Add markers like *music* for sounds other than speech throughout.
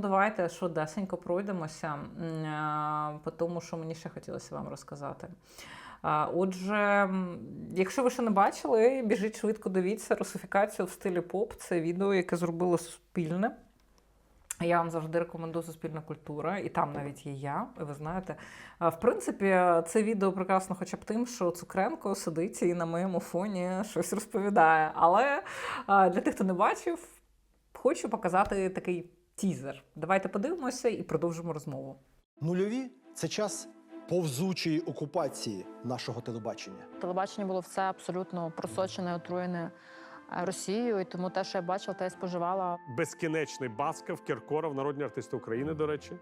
давайте швидесенько пройдемося, по тому, що мені ще хотілося вам розказати. Отже, якщо ви ще не бачили, біжіть швидко дивіться русифікацію в стилі поп. Це відео, яке зробило Суспільне. Я вам завжди рекомендую Суспільна культура, і там навіть є я. Ви знаєте, в принципі, це відео прекрасно, хоча б тим, що Цукренко сидить і на моєму фоні щось розповідає. Але для тих, хто не бачив, хочу показати такий тізер. Давайте подивимося і продовжимо розмову. Нульові це час повзучої окупації нашого телебачення. Телебачення було все абсолютно просочене, отруєне е, Росією, і тому те, що я бачила, те я споживала. безкінечний Басков, Кіркоров, народні артисти України, до речі.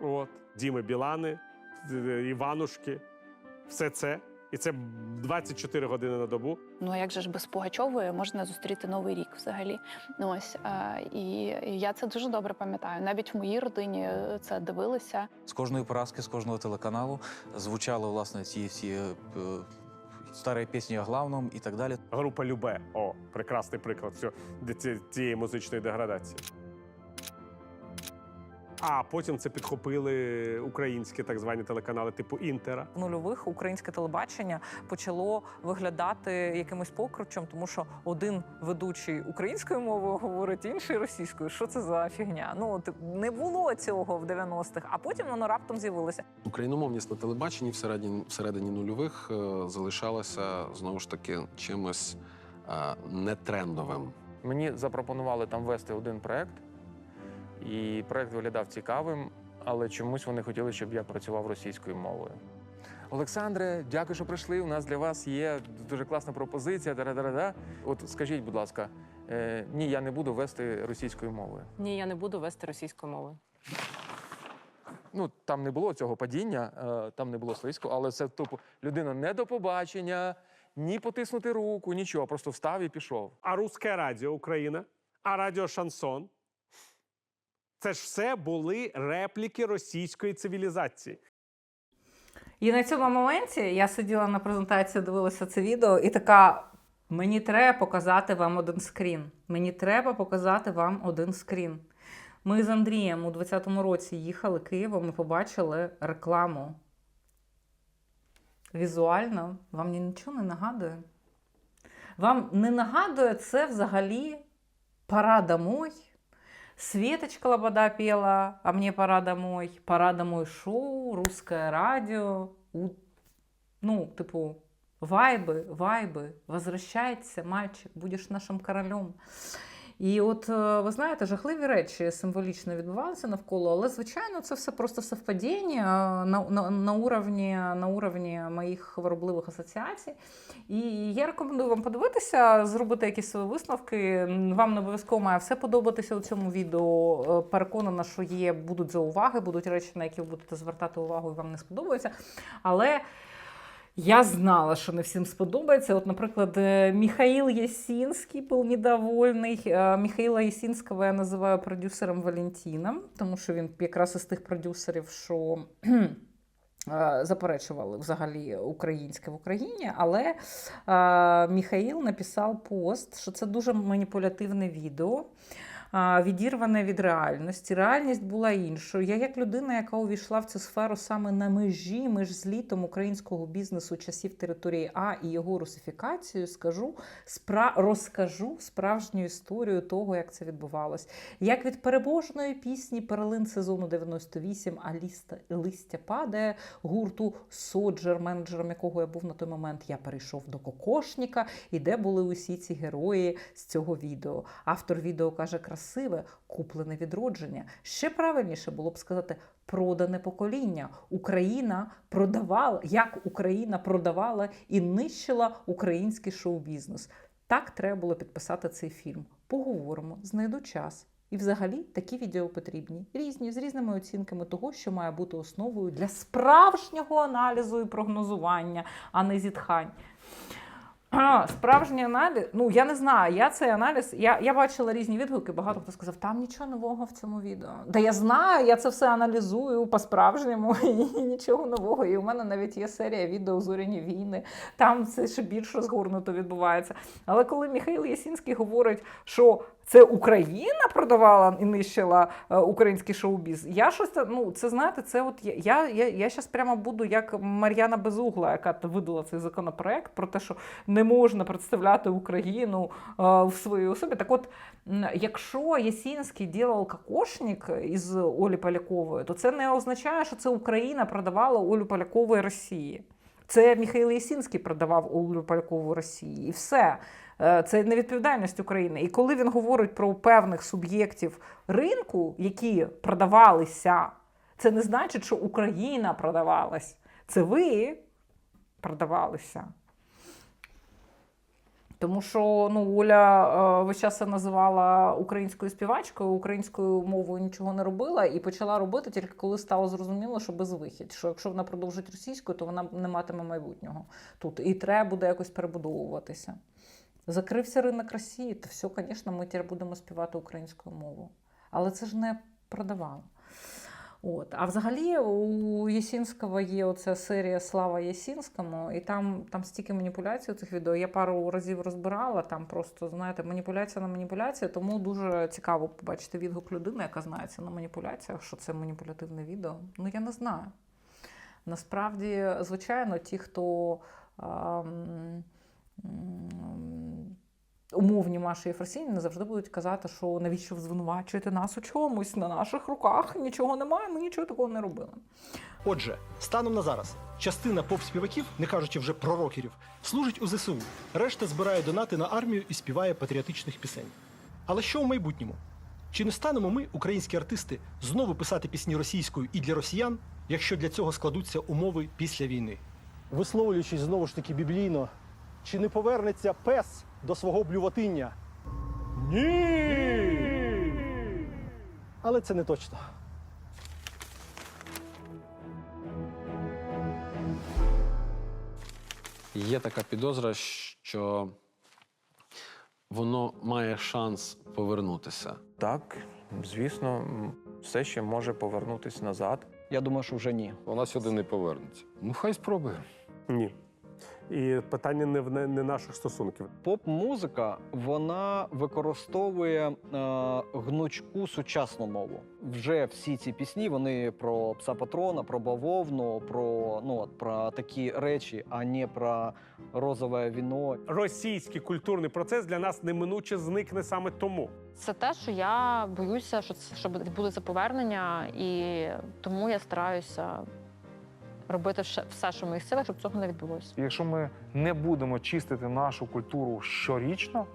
От, Діми Білани, Іванушки. Все це. І це 24 години на добу. Ну а як же ж без Пугачової можна зустріти новий рік взагалі? Ну ось е, і я це дуже добре пам'ятаю. Навіть в моїй родині це дивилися. З кожної поразки, з кожного телеканалу звучали власне ці всі е, старі пісні о главному і так далі. Група Любе. О, прекрасний приклад цього- цієї музичної деградації. А потім це підхопили українські так звані телеканали типу Інтера. В нульових українське телебачення почало виглядати якимось покручем, тому що один ведучий українською мовою говорить, інший російською. Що це за фігня? Ну не було цього в 90-х, а потім воно раптом з'явилося. Україномовність на телебаченні всередині, всередині нульових е, залишалася знову ж таки чимось е, нетрендовим. Мені запропонували там вести один проект, і проект виглядав цікавим, але чомусь вони хотіли, щоб я працював російською мовою. Олександре, дякую, що прийшли. У нас для вас є дуже класна пропозиція. Да-да-да-да. От скажіть, будь ласка, е, ні, я не буду вести російською мовою. Ні, я не буду вести російською мовою. Ну там не було цього падіння, е, там не було свиську, але це тупо людина не до побачення, ні потиснути руку, нічого, просто встав і пішов. А Русське Радіо Україна, а Радіо Шансон. Це ж все були репліки російської цивілізації. І на цьому моменті я сиділа на презентації, дивилася це відео, і така: мені треба показати вам один скрін. Мені треба показати вам один скрін. Ми з Андрієм у 20-му році їхали Києвом і побачили рекламу. Візуально вам нічого не нагадує. Вам не нагадує це взагалі пора домой. Светочка Лобода пела «А мне пора домой», «Пора домой» шоу, русское радио. У... Ну, типу, вайби, вайби, возвращайся, мальчик, будеш нашим королем. І от е, ви знаєте, жахливі речі символічно відбувалися навколо, але звичайно, це все просто совпадіння на, на, на, уровні, на уровні моїх хворобливих асоціацій. І я рекомендую вам подивитися, зробити якісь свої висновки. Вам не обов'язково має все подобатися у цьому відео. Е, Переконана, що є, будуть зауваги, будуть речі, на які ви будете звертати увагу і вам не сподобаються. Але я знала, що не всім сподобається. От, наприклад, е, Михаил Ясинский був недовольний. Е, Михаила Ясинського я називаю продюсером Валентіном, тому що він якраз із тих продюсерів, що е, заперечували взагалі українське в Україні. Але Михаїл написав пост, що це дуже маніпулятивне відео. Відірване від реальності. Реальність була іншою. Я, як людина, яка увійшла в цю сферу саме на межі, між злітом українського бізнесу часів території А і його русифікацією, скажу спра... розкажу справжню історію того, як це відбувалось. Як від перебожної пісні Перелин сезону 98, а ліста... листя падає гурту Соджер, менеджером якого я був на той момент, я перейшов до Кокошніка, і де були усі ці герої з цього відео. Автор відео каже красиве, куплене відродження. Ще правильніше було б сказати продане покоління. Україна продавала, як Україна продавала і нищила український шоу-бізнес. Так треба було підписати цей фільм. Поговоримо, знайду час. І взагалі такі відео потрібні різні з різними оцінками того, що має бути основою для справжнього аналізу і прогнозування, а не зітхань. А, справжній аналіз, ну я не знаю, я цей аналіз, я, я бачила різні відгуки, багато хто сказав, там нічого нового в цьому відео. Да я знаю, я це все аналізую по-справжньому, *laughs* і нічого нового. І у мене навіть є серія відео Зоряні війни, там це ще більш розгорнуто відбувається. Але коли Михайло Ясінський говорить, що Це Україна продавала і нищила е, український шоу-біз. Я щось ну, це знаєте, це от я, я, я, щас прямо буду як Мар'яна Безугла, яка видала цей законопроект про те, що не можна представляти Україну е, в своїй особі. Так от, якщо Ясінський ділав кокошник із Олі Полякової, то це не означає, що це Україна продавала Олю Полякову Росії. Це Михайло Ясінський продавав Олю Полякову Росії. І все. Е, Це невідповідальність України. І коли він говорить про певних суб'єктів ринку, які продавалися, це не значить, що Україна продавалась. Це ви продавалися. Тому що ну, Оля е, весь час називала українською співачкою, українською мовою нічого не робила і почала робити тільки коли стало зрозуміло, що безвихідь. Що якщо вона продовжить російською, то вона не матиме майбутнього тут. І треба буде якось перебудовуватися. Закрився ринок Росії, то все, звісно, ми тепер будемо співати українською мовою. Але це ж не продавало. От. А взагалі у Єсінського є оця серія Слава Єсінському, і там, там стільки маніпуляцій у цих відео. Я пару разів розбирала, там просто, знаєте, маніпуляція на маніпуляція, тому дуже цікаво побачити відгук людини, яка знається на маніпуляціях, що це маніпулятивне відео. Ну, я не знаю. Насправді, звичайно, ті, хто. ам, м, Умовні Маші Єфросіні не завжди будуть казати, що навіщо ви звинувачуєте нас у чомусь, на наших руках нічого немає, ми нічого такого не робили. Отже, станом на зараз частина поп-співаків, не кажучи вже про рокерів, служить у ЗСУ. Решта збирає донати на армію і співає патріотичних пісень. Але що в майбутньому? Чи не станемо ми, українські артисти, знову писати пісні російською і для росіян, якщо для цього складуться умови після війни? Висловлюючись знову ж таки біблійно, чи не повернеться пес до свого блюватиння? Ні! Але це не точно. Є така підозра, що воно має шанс повернутися. Так, звісно, все ще може повернутися назад. Я думаю, що вже ні. Вона сюди не повернеться. Ну, хай спробує. Ні. І питання не в не, не наших стосунків. Поп-музика вона використовує е, гнучку сучасну мову. Вже всі ці пісні вони про пса патрона, про бавовну, про ну от про такі речі, а не про розове віно. Російський культурний процес для нас неминуче зникне саме тому. Це те, що я боюся, що це що відбудеться повернення, і тому я стараюся робити все- все, що в моїх силах, щоб цього не відбулося. Якщо ми не будемо чистити нашу культуру щорічно,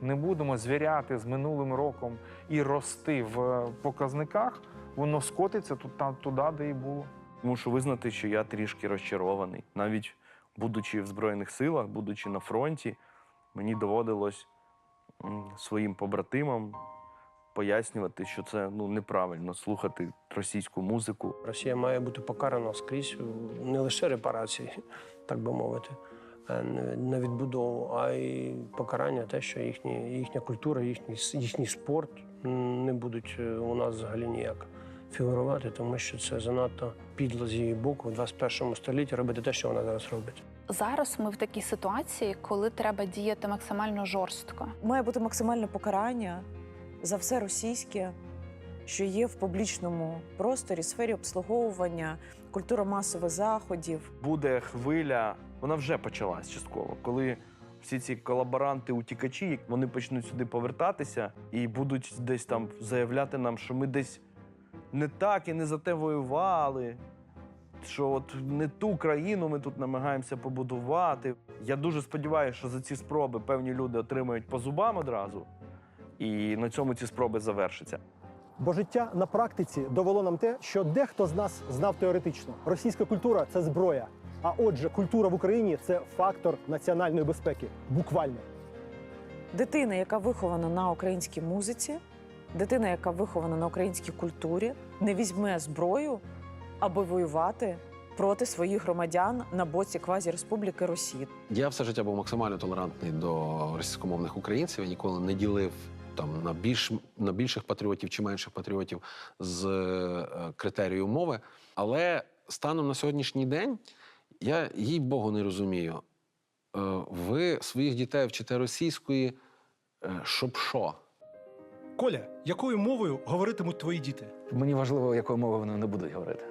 не будемо звіряти з минулим роком і рости в показниках, воно скотиться тут там туди, де і було. Мушу визнати, що я трішки розчарований. Навіть будучи в Збройних силах, будучи на фронті, мені доводилось своїм побратимам пояснювати, що це ну, неправильно слухати російську музику. Росія має бути покарана скрізь не лише репарації, так би мовити, е, не- на відбудову, а й покарання, те, що їхні, їхня культура, їхній, с- їхній спорт не будуть е, у нас взагалі ніяк фігурувати, тому що це занадто підло з її боку в 21 столітті робити те, що вона зараз робить. Зараз ми в такій ситуації, коли треба діяти максимально жорстко. Має бути максимальне покарання за все російське, що є в публічному просторі, сфері обслуговування, культура масових заходів. Буде хвиля, вона вже почалась частково, коли всі ці колаборанти, утікачі, вони почнуть сюди повертатися і будуть десь там заявляти нам, що ми десь не так і не за те воювали. Що от не ту країну ми тут намагаємося побудувати. Я дуже сподіваюся, що за ці спроби певні люди отримають по зубам одразу, і на цьому ці спроби завершаться. Бо життя на практиці довело нам те, що дехто з нас знав теоретично. Російська культура це зброя. А отже, культура в Україні це фактор національної безпеки. Буквально. Дитина, яка вихована на українській музиці, дитина, яка вихована на українській культурі, не візьме зброю, аби воювати проти своїх громадян на боці квазі-республіки Росії. Я все життя був максимально толерантний до російськомовних українців. Я ніколи не ділив там на більш на більших патріотів чи менших патріотів з е, критерію мови. Але станом на сьогоднішній день я їй Богу не розумію. Е, ви своїх дітей вчите російської, е, щоб що? Коля, якою мовою говоритимуть твої діти? Мені важливо, якою мовою вони не будуть говорити.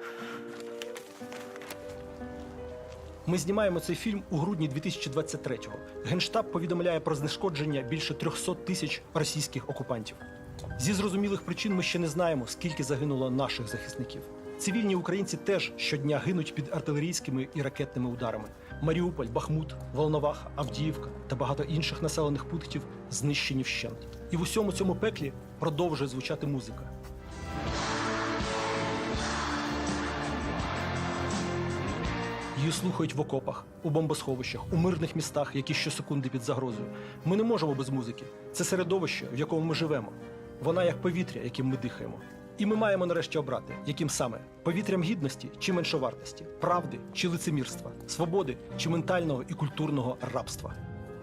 Ми знімаємо цей фільм у грудні 2023-го. Генштаб повідомляє про знешкодження більше 300 тисяч російських окупантів. Зі зрозумілих причин ми ще не знаємо, скільки загинуло наших захисників. Цивільні українці теж щодня гинуть під артилерійськими і ракетними ударами. Маріуполь, Бахмут, Волновах, Авдіївка та багато інших населених пунктів знищені вщент. І в усьому цьому пеклі продовжує звучати музика. Її слухають в окопах, у бомбосховищах, у мирних містах, які щосекунди під загрозою. Ми не можемо без музики. Це середовище, в якому ми живемо. Вона як повітря, яким ми дихаємо. І ми маємо нарешті обрати, яким саме повітрям гідності чи меншовартості, правди чи лицемірства, свободи чи ментального і культурного рабства.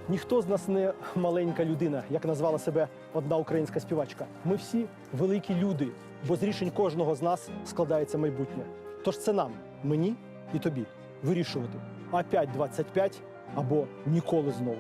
Ніхто з нас не маленька людина, як назвала себе одна українська співачка. Ми всі великі люди, бо з рішень кожного з нас складається майбутнє. Тож це нам, мені і тобі, вирішувати опять 25 або ніколи знову.